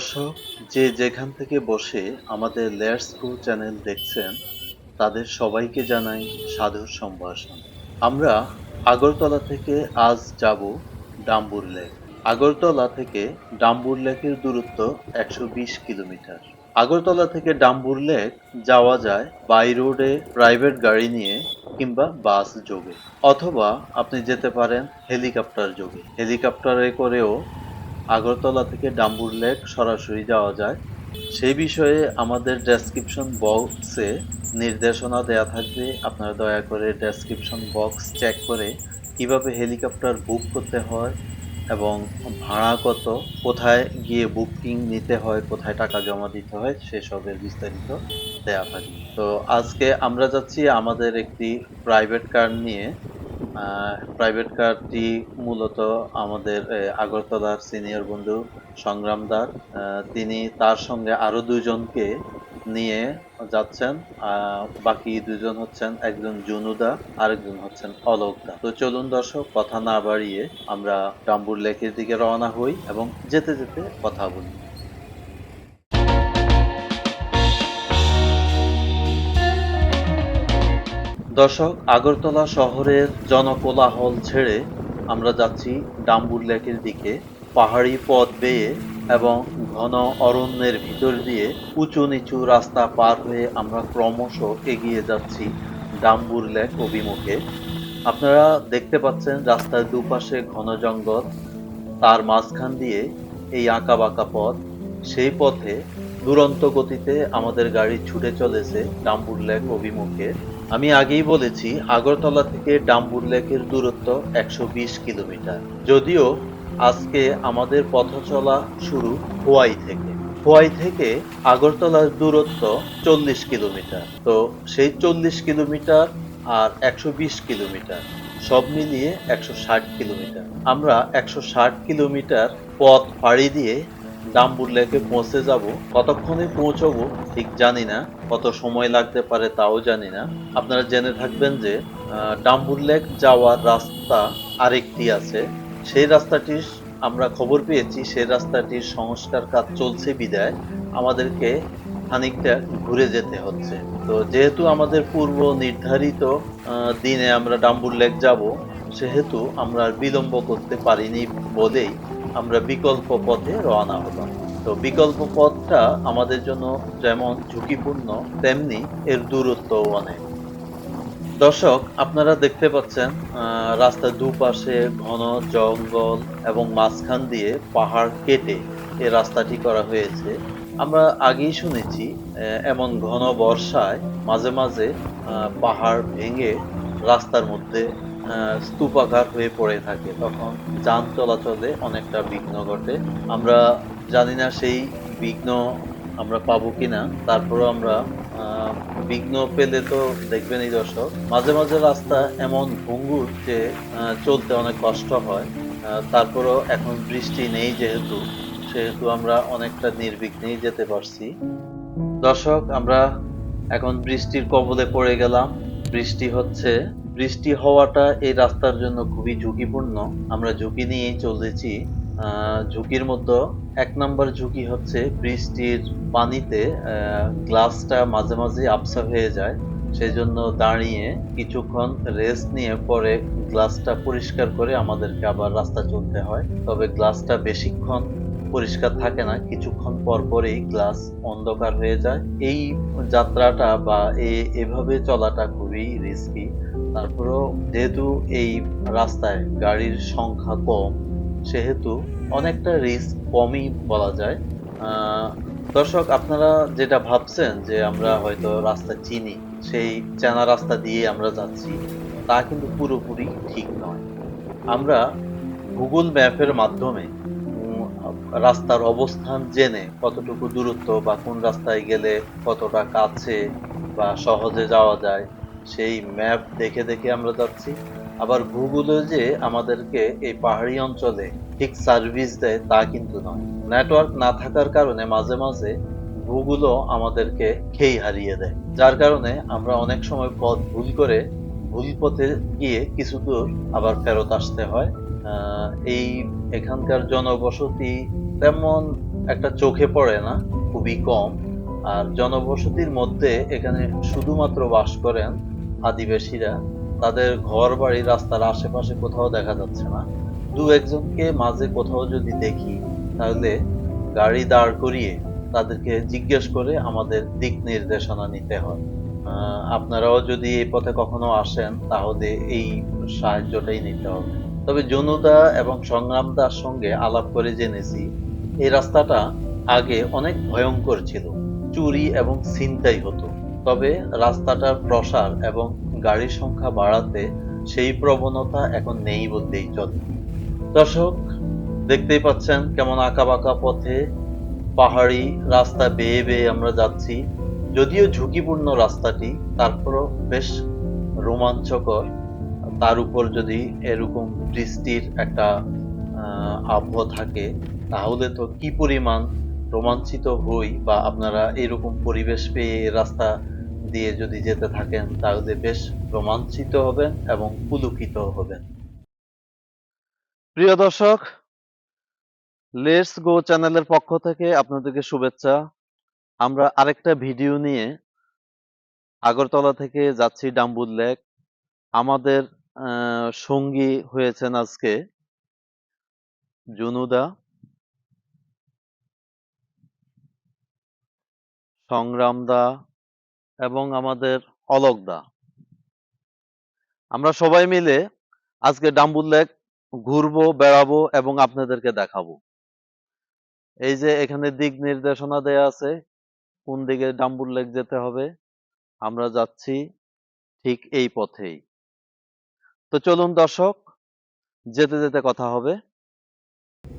দর্শক, যে যেখান থেকে বসে আমাদের লেয়ার্স গো চ্যানেল দেখছেন, তাদের সবাইকে জানাই সাধুর সম্ভাষণ। আমরা আগরতলা থেকে আজ যাব ডাম্বুর লেক। আগরতলা থেকে ডাম্বুর লেকের দূরত্ব একশো বিশ কিলোমিটার। আগরতলা থেকে ডাম্বুর লেক যাওয়া যায় বাই রোডে প্রাইভেট গাড়ি নিয়ে কিংবা বাস যোগে। অথবা আপনি যেতে পারেন হেলিকপ্টার যোগে। হেলিকপ্টারে করেও আগরতলা থেকে ডাম্বুর লেক সরাসরি যাওয়া যায়। সেই বিষয়ে আমাদের ডেসক্রিপশন বক্সে নির্দেশনা দেয়া থাকবে। আপনারা দয়া করে ডেসক্রিপশন বক্স চেক করে কীভাবে হেলিকপ্টার বুক করতে হয় এবং ভাড়া কত, কোথায় গিয়ে বুকিং নিতে হয়, কোথায় টাকা জমা দিতে হয়, সেসবের বিস্তারিত দেয়া থাকবে। তো আজকে আমরা যাচ্ছি আমাদের একটি প্রাইভেট কার নিয়ে। প্রাইভেট কারটি মূলত আমাদের আগরতলার সিনিয়র বন্ধু সংগ্রাম দার তিনি তার সঙ্গে আরও দুজনকে নিয়ে যাচ্ছেন বাকি দুজন হচ্ছেন একজন জুনুদা, আরেকজন হচ্ছেন অলোক দা তো চলুন দর্শক, কথা না বাড়িয়ে আমরা ডাম্বুর লেকের দিকে রওনা হই এবং যেতে যেতে কথা বলি। দর্শক, আগরতলা শহরের জনকোলাহল ছেড়ে আমরা যাচ্ছি ডাম্বুর লেকের দিকে, পাহাড়ি পথ বেয়ে এবং ঘন অরণ্যের ভিতর দিয়ে উঁচু নিচু রাস্তা পার হয়ে আমরা ক্রমশ এগিয়ে যাচ্ছি ডাম্বুর লেক অভিমুখে। আপনারা দেখতে পাচ্ছেন রাস্তার দুপাশে ঘন জঙ্গল, তার মাঝখান দিয়ে এই আঁকা বাঁকা পথ। সেই পথে দুরন্ত গতিতে আমাদের গাড়ি ছুটে চলেছে ডাম্বুর লেক অভিমুখে। আমি আগেই বলেছি, আগরতলা থেকে ডাম্বুর লেকের দূরত্ব একশো বিশ কিলোমিটার। যদিও আজকে আমাদের পথ চলা শুরু হোয়াই থেকে। হোয়াই থেকে আগরতলার দূরত্ব চল্লিশ কিলোমিটার। তো সেই চল্লিশ কিলোমিটার আর একশো বিশ কিলোমিটার, সব মিলিয়ে একশো ষাট কিলোমিটার। আমরা একশো ষাট কিলোমিটার পথ পাড়ি দিয়ে ডাম্বুর লেকে পৌঁছে যাব। কতক্ষণে পৌঁছবো ঠিক জানি না। কত সময় লাগতে পারে তাও জানি না। আপনারা জেনে থাকবেন যে ডাম্বুর লেক যাওয়ার রাস্তা আরেকটি আছে। সেই রাস্তাটির আমরা খবর পেয়েছি, সেই রাস্তাটির সংস্কার কাজ চলছে বিদায়। আমাদেরকে খানিকটা ঘুরে যেতে হচ্ছে। তো যেহেতু আমাদের পূর্ব নির্ধারিত দিনে আমরা ডাম্বুর লেক যাব, সেহেতু আমরা বিলম্ব করতে পারিনি বলেই আমরা বিকল্প পথে রওনা হলাম। তো বিকল্প পথটা আমাদের জন্য যেমন ঝুঁকিপূর্ণ, তেমনি এর দূরত্বও অনেক। দর্শক, আপনারা দেখতে পাচ্ছেন রাস্তার দুপাশে ঘন জঙ্গল এবং মাঝখান দিয়ে পাহাড় কেটে এই রাস্তাটি করা হয়েছে। আমরা আগেই শুনেছি এমন ঘন বর্ষায় মাঝে মাঝে পাহাড় ভেঙে রাস্তার মধ্যে স্তূপাকার হয়ে পড়ে থাকে তখন যান চলাচলে অনেকটা বিঘ্ন ঘটে। আমরা জানি না সেই বিঘ্ন আমরা পাবো কিনা, তারপরও আমরা বিঘ্ন পেলে তো দেখবেনই দর্শক। মাঝে মাঝে রাস্তা এমন ভঙ্গুর যে চলতে অনেক কষ্ট হয়। তারপরেও এখন বৃষ্টি নেই যেহেতু, সেহেতু আমরা অনেকটা নির্বিঘ্নেই যেতে পারছি। দর্শক, আমরা এখন বৃষ্টির কবলে পড়ে গেলাম। বৃষ্টি হচ্ছে। বৃষ্টি হওয়াটা এই রাস্তার জন্য খুবই ঝুঁকিপূর্ণ। আমরা ঝুঁকি নিয়েই চলেছি ঝুঁকির মধ্যে এক নম্বর ঝুঁকি হচ্ছে বৃষ্টির পানিতে গ্লাসটা মাঝে মাঝে আপসা হয়ে যায়। সেই জন্য দাঁড়িয়ে কিছুক্ষণ রেস্ট নিয়ে পরে গ্লাসটা পরিষ্কার করে আমাদেরকে আবার রাস্তা চলতে হয়। তবে গ্লাসটা বেশিক্ষণ পরিষ্কার থাকে না, কিছুক্ষণ পর পরেই গ্লাস অন্ধকার হয়ে যায়। এই যাত্রাটা বা এভাবে চলাটা খুবই রিস্কি তারপরেও যেহেতু এই রাস্তায় গাড়ির সংখ্যা কম, সেহেতু অনেকটা রিস্ক কমই বলা যায়। দর্শক, আপনারা যেটা ভাবছেন যে আমরা হয়তো রাস্তা চিনি, সেই চেনা রাস্তা দিয়ে আমরা যাচ্ছি, তা কিন্তু পুরোপুরি ঠিক নয়। আমরা গুগল ম্যাপের মাধ্যমে রাস্তার অবস্থান জেনে কতটুকু দূরত্ব বা কোন রাস্তায় গেলে কতটা কাছে বা সহজে যাওয়া যায়, সেই ম্যাপ দেখে দেখে আমরা যাচ্ছি। আবার গুগলে যে আমাদেরকে এই পাহাড়ি অঞ্চলে ঠিক সার্ভিস দেয় তা কিন্তু নয়। নেটওয়ার্ক না থাকার কারণে মাঝে মাঝে গুগলও আমাদেরকে খেই হারিয়ে দেয়। যার কারণে আমরা অনেক সময় পথ ভুল করে ভুল পথে গিয়ে কিছু দূর আবার ফেরত আসতে হয়। এই এখানকার জনবসতি তেমন একটা চোখে পড়ে না, খুবই কম। আর জনবসতির মধ্যে এখানে শুধুমাত্র বাস করেন আদিবাসীরা। তাদের ঘর বাড়ি রাস্তার আশেপাশে কোথাও দেখা যাচ্ছে না। দু একজনকে মাঝে কোথাও যদি দেখি, তাহলে গাড়ি দাঁড় করিয়ে তাদেরকে জিজ্ঞেস করে আমাদের দিক নির্দেশনা নিতে হয়। আপনারাও যদি এই পথে কখনো আসেন, তাহলে এই সাহায্যটাই নিতে হবে। তবে জনুদা এবং সংগ্রামদার সঙ্গে আলাপ করে জেনেছি, এই রাস্তাটা আগে অনেক ভয়ঙ্কর ছিল। চুরি এবং ছিনতাই হতো। তবে রাস্তাটার প্রসার এবং গাড়ির সংখ্যা বাড়াতে সেই প্রবণতা এখন নেই বললেই চলে। দর্শক, দেখতেই পাচ্ছেন কেমন আঁকা বাঁকা পথে পাহাড়ি রাস্তা বেয়ে বেয়ে আমরা যাচ্ছি। যদিও ঝুঁকিপূর্ণ রাস্তাটি, তারপরও বেশ রোমাঞ্চকর। তার উপর যদি এরকম বৃষ্টির একটা আবহ থাকে, তাহলে তো কি পরিমাণ রোমাঞ্চিত হই বা আপনারা এরকম পরিবেশ পেয়ে রাস্তা দিয়ে যদি যেতে থাকেন, তাহলে বেশ রোমাঞ্চিত হবেন এবং পুলকিত হবেন। প্রিয় দর্শক লেটস গো চ্যানেলের পক্ষ থেকে আপনাদেরকে শুভেচ্ছা। আমরা আরেকটা ভিডিও নিয়ে আগরতলা থেকে যাচ্ছি ডাম্বুল লেক। আমাদের সঙ্গী হয়েছেন আজকে জুনুদা। সংগ্রামদা এবং আমাদের অলোকদা আমরা সবাই মিলে আজকে ডাম্বুর লেক ঘুরবো, বেড়াবো এবং আপনাদেরকে দেখাবো। এই যে এখানে দিক নির্দেশনা দেয়া আছে, কোন দিকে ডাম্বুর লেক যেতে হবে, আমরা যাচ্ছি ঠিক এই পথেই। তো চলুন দর্শক যেতে যেতে কথা হবে।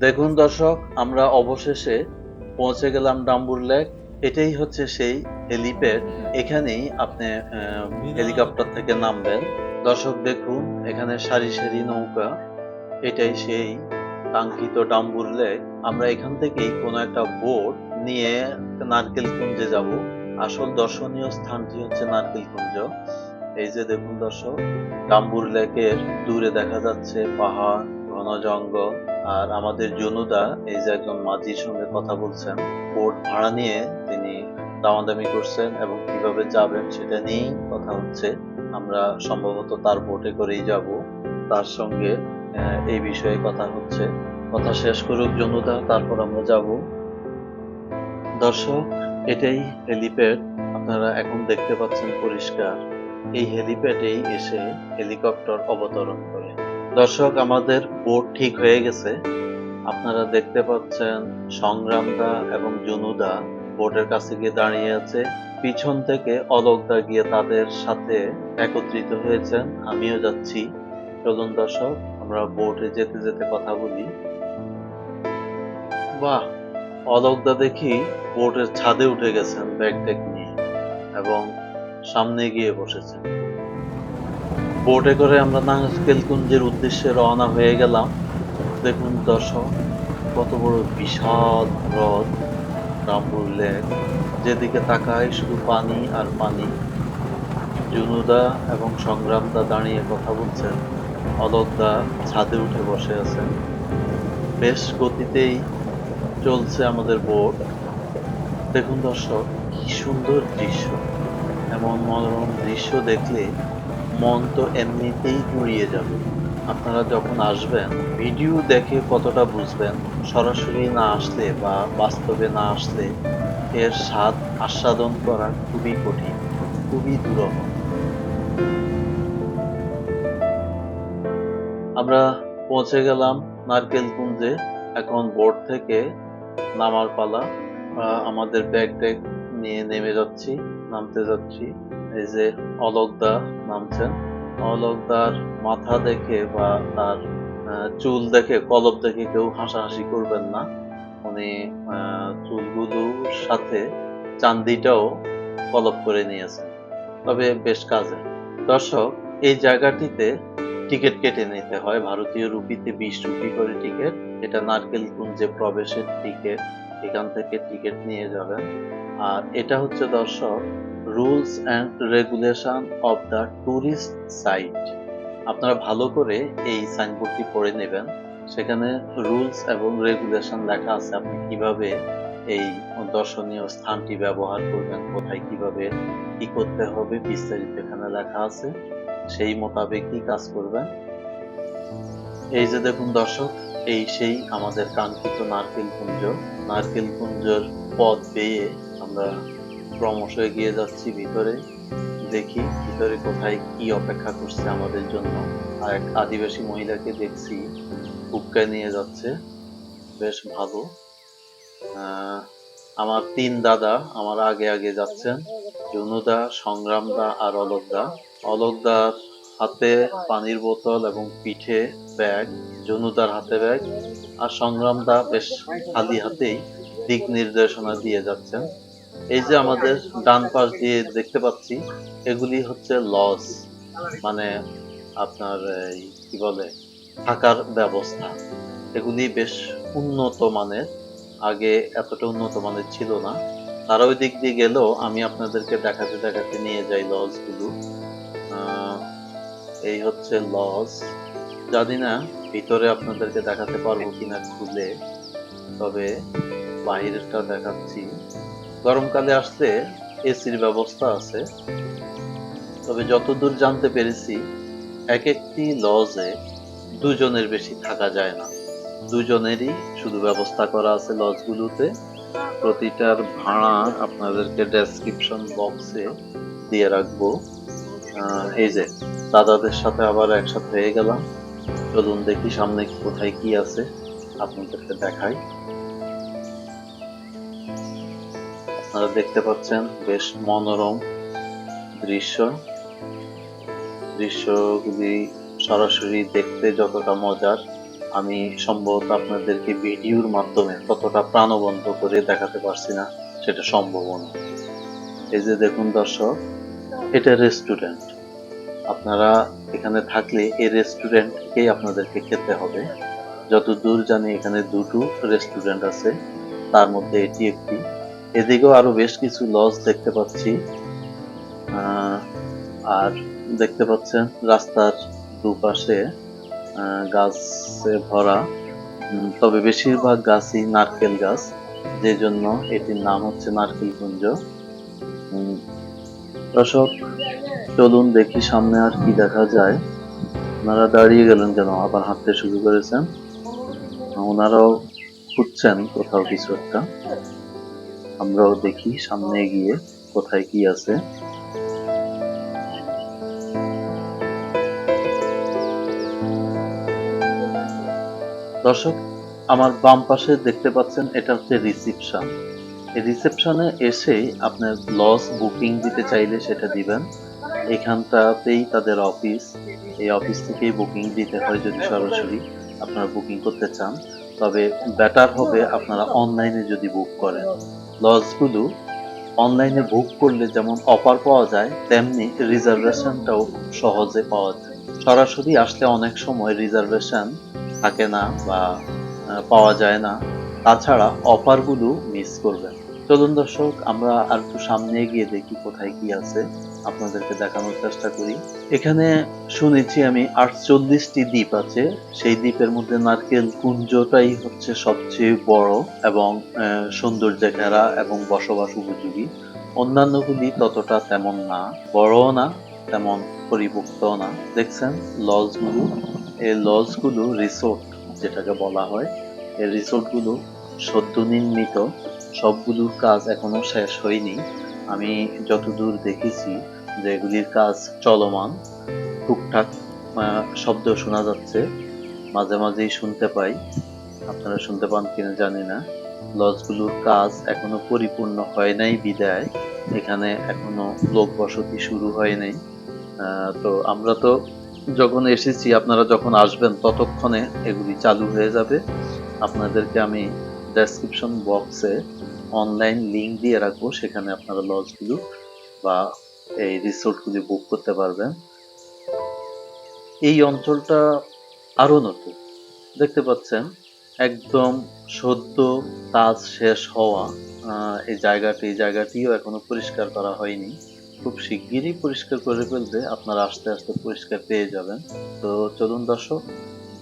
দেখুন দর্শক আমরা অবশেষে পৌঁছে গেলাম ডাম্বুর লেক। এটাই হচ্ছে সেই হেলিপ্যাড। এখানেই আপনি হেলিকপ্টার থেকে নামবেন। দর্শক দেখুন এখানে সারি সারি নৌকা। এটাই সেই কাঙ্ক্ষিত ডাম্বুর লেক। আমরা এখান থেকেই কোনো একটা বোট নিয়ে নারকেল কুঞ্জে যাব। আসল দর্শনীয় স্থানটি হচ্ছে নারকেল কুঞ্জ। এই যে দেখুন দর্শক ডাম্বুর লেকের দূরে দেখা যাচ্ছে পাহাড়, ঘন জঙ্গল, আর আমাদের জনুদা, এই যে একজন মাঝির সঙ্গে কথা বলছেন, বোট ভাড়া নিয়ে তিনি দামাদামি করছেন এবং কীভাবে যাবেন সেটা নিয়েই কথা হচ্ছে। আমরা সম্ভবত তার বোটে করেই যাব। তার সঙ্গে এই বিষয়ে কথা হচ্ছে। কথা শেষ করুক জনুদা, তারপর আমরা যাব। দর্শক, এটাই হেলিপ্যাড। আপনারা এখন দেখতে পাচ্ছেন পরিষ্কার। এই হেলিপ্যাডেই এসে হেলিকপ্টার অবতরণ করে। দর্শক, আমাদের বোট ঠিক হয়ে গেছে। আপনারা দেখতে পাচ্ছেন সংগ্রামদা এবং জনুদা বোটের কাছে গিয়ে দাঁড়িয়ে আছে। পিছন থেকে অলোকদা গিয়ে তাদের সাথে একত্রিত হয়েছেন। আমিও যাচ্ছি। চলুন দর্শক, আমরা বোটে যেতে যেতে কথা বলি। বাহ! অলোকদা দেখি বোটের ছাদে উঠে গেছেন ব্যাগ ট্যাগ নিয়ে। এবং সামনে গিয়ে বসেছেন বোটে করে আমরা নাঙ্গল কুঞ্জের উদ্দেশ্যে রওনা হয়ে গেলাম। দেখুন দর্শক, কত বড় বিশাল হ্রদ, রামপুর লেক। যেদিকে তাকায় শুধু পানি আর পানি। জুনুদা এবং সংগ্রামদা দাঁড়িয়ে কথা বলছেন। অলোকদা ছাদে উঠে বসে আছেন। বেশ গতিতেই চলছে আমাদের বোট। দেখুন দর্শক, কি সুন্দর দৃশ্য। এমন মনোরম দৃশ্য দেখলে মন তো এমনিতেই জুড়িয়ে যাবে। আপনারা যখন আসবেন, ভিডিও দেখে কতটা বুঝবেন, সরাসরি না আসলে বা বাস্তবে না আসলে এর স্বাদ আস্বাদন করা খুবই কঠিন, খুবই দুরহ। আমরা পৌঁছে গেলাম নারকেল কুঞ্জে এখন বোর্ড থেকে নামার পালা আমাদের ব্যাগ ট্যাগ নিয়ে নেমে যাচ্ছি, নামতে যাচ্ছি। এই যে অলোকদা নামছেন। অলোকদার মাথা দেখে বা তার চুল দেখে কলব দেখে কেউ হাসাহাসি করবেন না। উনি চুলগুলোর সাথে চান্দিটাও কলব করে নিয়েছেন। তবে বেশ কাজে। দর্শক, এই জায়গাটিতে টিকিট কেটে নিতে হয়। ভারতীয় রুপিতে বিশ রুপি করে টিকিট। এটা নারকেল কুঞ্জে প্রবেশের টিকিট। এখান থেকে টিকিট নিয়ে যাবেন আর এটা হচ্ছে দর্শক rules and regulation of the tourist site আপনারা ভালো করে এই সাইনবোর্ডটি পড়ে নেবেন। সেখানে রুলস এবং রেগুলেশন লেখা আছে। আপনি কীভাবে এই দর্শনীয় স্থানটি ব্যবহার করবেন, কোথায় কীভাবে কি করতে হবে বিস্তারিত এখানে লেখা আছে। সেই মোতাবেকই কাজ করবেন। এই যে দেখুন দর্শক এই সেই আমাদের কাঙ্ক্ষিত নারকেল কুঞ্জ। নারকেল কুঞ্জর পথ বেয়ে আমরা ক্রমশ এগিয়ে যাচ্ছি ভিতরে। দেখি ভিতরে কোথায় কি অপেক্ষা করছে আমাদের জন্য। আর এক আদিবাসী মহিলাকে দেখছি হুক্কায় নিয়ে যাচ্ছে। বেশ ভালো। আমার তিন দাদা আমার আগে আগে যাচ্ছেন। জুনুদা সংগ্রামদা আর অলোকদা। অলোকদার হাতে পানির বোতল এবং পিঠে ব্যাগ, জনুদার হাতে ব্যাগ আর সংগ্রামদা বেশ খালি হাতেই দিক নির্দেশনা দিয়ে যাচ্ছেন। এই যে আমাদের ডান পাশ দিয়ে দেখতে পাচ্ছি, এগুলি হচ্ছে লজ মানে আপনার এই কি বলে, থাকার ব্যবস্থা। এগুলি বেশ উন্নত মানের, আগে এতটা উন্নত মানের ছিল না। তারা ওই দিক দিয়ে গেলেও আমি আপনাদেরকে দেখাতে দেখাতে নিয়ে যাই লজগুলো। এই হচ্ছে লজ জানি না ভিতরে আপনাদেরকে দেখাতে পারব কিনা খুলে, তবে বাহিরেরটা দেখাচ্ছি। গরমকালে আসলে এসির ব্যবস্থা আছে। তবে যতদূর জানতে পেরেছি, এক একটি লজে দুজনের বেশি থাকা যায় না। দুজনেরই শুধু ব্যবস্থা করা আছে লজগুলোতে প্রতিটার ভাড়া আপনাদেরকে ডেসক্রিপশন বক্সে দিয়ে রাখব। এই যে দাদাদের সাথে আবার একসাথে হয়ে গেলাম। চলুন দেখি সামনে কোথায় কি আছে। আপনাদেরকে দেখাই। আপনারা দেখতে পাচ্ছেন বেশ মনোরম দৃশ্য। দৃশ্যগুলি সরাসরি দেখতে যতটা মজার, আমি সম্ভবত আপনাদেরকে ভিডিওর মাধ্যমে ততটা প্রাণবন্ত করে দেখাতে পারছি না, সেটা সম্ভব না এই যে দেখুন দর্শক, এটা রেস্টুরেন্ট আপনারা এখানে থাকলে এই রেস্টুরেন্ট থেকেই আপনাদেরকে খেতে হবে। যত দূর জানি এখানে দুটো রেস্টুরেন্ট আছে, তার মধ্যে এটি একটি। এদিকেও আরও বেশ কিছু লজ দেখতে পাচ্ছি। আর দেখতে পাচ্ছেন রাস্তার দুপাশে গাছে ভরা। তবে বেশিরভাগ গাছই নারকেল গাছ যে জন্য এটির নাম হচ্ছে নারকেল কুঞ্জ দর্শক, চলুন দেখি সামনে আর কি দেখা যায়। ওনারা দাঁড়িয়ে গেলেন কেন? আবার হাঁটতে শুরু করেছেন। ওনারাও খুঁজছেন কোথাও কিছু একটা। আমরাও দেখি সামনে গিয়ে কোথায় কি আছে। দর্শক, আমার বাম পাশে দেখতে পাচ্ছেন, এটা হচ্ছে রিসিপশন। রিসেপশনে এসেই আপনার লস বুকিং দিতে চাইলে সেটা দিবেন। এখানটাতেই তাদের অফিস এই অফিস থেকেই বুকিং দিতে হয় যদি সরাসরি আপনারা বুকিং করতে চান। তবে বেটার হবে আপনারা অনলাইনে যদি বুক করেন। লজগুলো অনলাইনে বুক করলে যেমন অফার পাওয়া যায়, তেমনি রিজার্ভেশনটাও সহজে পাওয়া যায়। সরাসরি আসলে অনেক সময় রিজার্ভেশন থাকে না বা পাওয়া যায় না। তাছাড়া অফারগুলো মিস করবেন। চলুন দর্শক, আমরা আর একটু সামনে গিয়ে দেখি কোথায় কি আছে। আপনাদেরকে দেখানোর চেষ্টা করি। এখানে শুনেছি আমি, আটচল্লিশটি দ্বীপ আছে। সেই দ্বীপের মধ্যে নারকেল কুঞ্জটাই হচ্ছে সবচেয়ে বড় এবং সৌন্দর্যে ঘেরা এবং বসবাস উপযোগী। অন্যান্যগুলি ততটা তেমন না, বড়ও না, তেমন পরিপক্তও না। দেখছেন? লজগুলো, এই লজগুলো রিসোর্ট যেটাকে বলা হয়। এই রিসোর্টগুলো সদ্য নির্মিত। সবগুলোর কাজ এখনও শেষ হয়নি। আমি যতদূর দেখেছি যে এগুলির কাজ চলমান। টুকটাক শব্দ শোনা যাচ্ছে। মাঝে মাঝেই শুনতে পাই। আপনারা শুনতে পান কিনা জানি না। লজগুলোর কাজ এখনও পরিপূর্ণ হয় নাই বিদায়। এখানে এখনও লোক বসতি শুরু হয় নাই। তো আমরা তো যখন এসেছি, আপনারা যখন আসবেন, ততক্ষণে এগুলি চালু হয়ে যাবে। আপনাদেরকে আমি ডেসক্রিপশন বক্সে অনলাইন লিংক দিয়ে রাখব, সেখানে আপনারা লজগুলো বা এই রিসোর্টগুলি বুক করতে পারবেন। এই অঞ্চলটা আরও নতুন। দেখতে পাচ্ছেন, একদম সদ্য কাজ শেষ হওয়া এই জায়গাটি, এই জায়গাটিও এখনও পরিষ্কার করা হয়নি। খুব শিগগিরই পরিষ্কার করে ফেলবে, আপনারা আস্তে আস্তে পরিষ্কার পেয়ে যাবেন। তো চলুন দর্শক,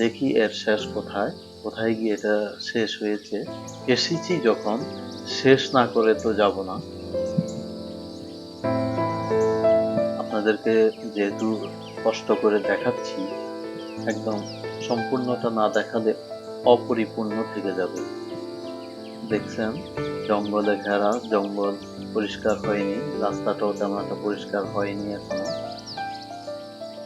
দেখি এর শেষ কোথায়। কোথায় গিয়ে এটা শেষ হয়েছে? এসেছি যখন, শেষ না করে তো যাব না। আপনাদেরকে যেহেতু কষ্ট করে দেখাচ্ছি, একদম সম্পূর্ণটা না দেখালে অপরিপূর্ণ থেকে যাবে। দেখছেন? জঙ্গলে ঘেরা, জঙ্গল পরিষ্কার হয়নি, রাস্তাটাও তেমন একটা পরিষ্কার হয়নি এখনও।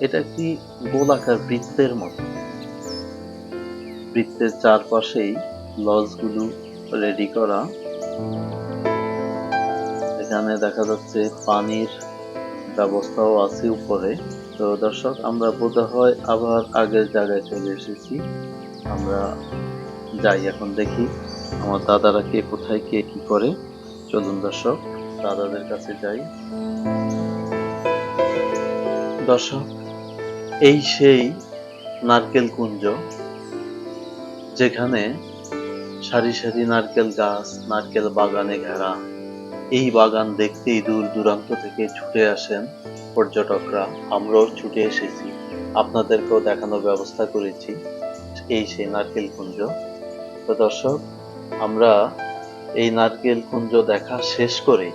এটা একটি গোলাকার বৃত্তের মতো? বৃত্তের চারপাশেই লজগুলো রেডি করা। এখানে দেখা যাচ্ছে পানির ব্যবস্থাও আছে উপরে। তো দর্শক, আমরা বোধ হয় আবার আগের জায়গায় চলে এসেছি। আমরা যাই, এখন দেখি আমার দাদারা কে, কোথায় কে, কি করে। চলুন দর্শক, দাদাদের কাছে যাই। দর্শক, এই সেই নারকেল কুঞ্জ। যেখানে সারি সারি নারকেল গাছ, নারকেল বাগানে ঘেরা। এই বাগান দেখতেই দূর দূরান্ত থেকে ছুটে আসেন পর্যটকরা। আমরাও ছুটে এসেছি। আপনাদেরকেও দেখানোর ব্যবস্থা করেছি এই সেই নারকেল কুঞ্জ। তো দর্শক, আমরা এই নারকেল কুঞ্জ দেখা শেষ করে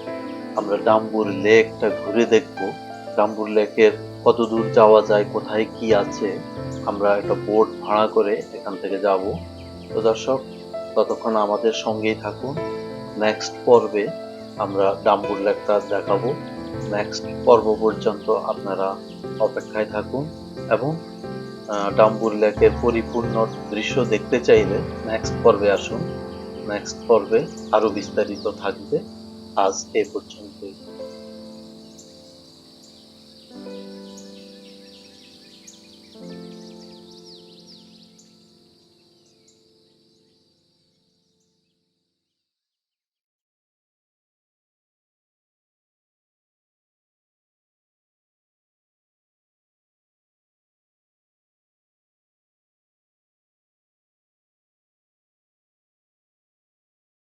আমরা ডাম্বুর লেকটা ঘুরে দেখব। ডাম্বুর লেকের কত দূর যাওয়া যায়, কোথায় কি আছে আমরা একটা বোট ভাড়া করে এখান থেকে যাব। তো দর্শক, ততক্ষণ আমাদের সঙ্গেই থাকুন। নেক্সট পর্বে আমরা ডাম্বুর লেকটা দেখাবো। নেক্সট পর্ব পর্যন্ত আপনারা অপেক্ষায় থাকুন এবং ডাম্বুর লেকের পরিপূর্ণ দৃশ্য দেখতে চাইলে নেক্সট পর্বে আসুন। নেক্সট পর্বে আরও বিস্তারিত থাকবে। আজ এ পর্যন্তই।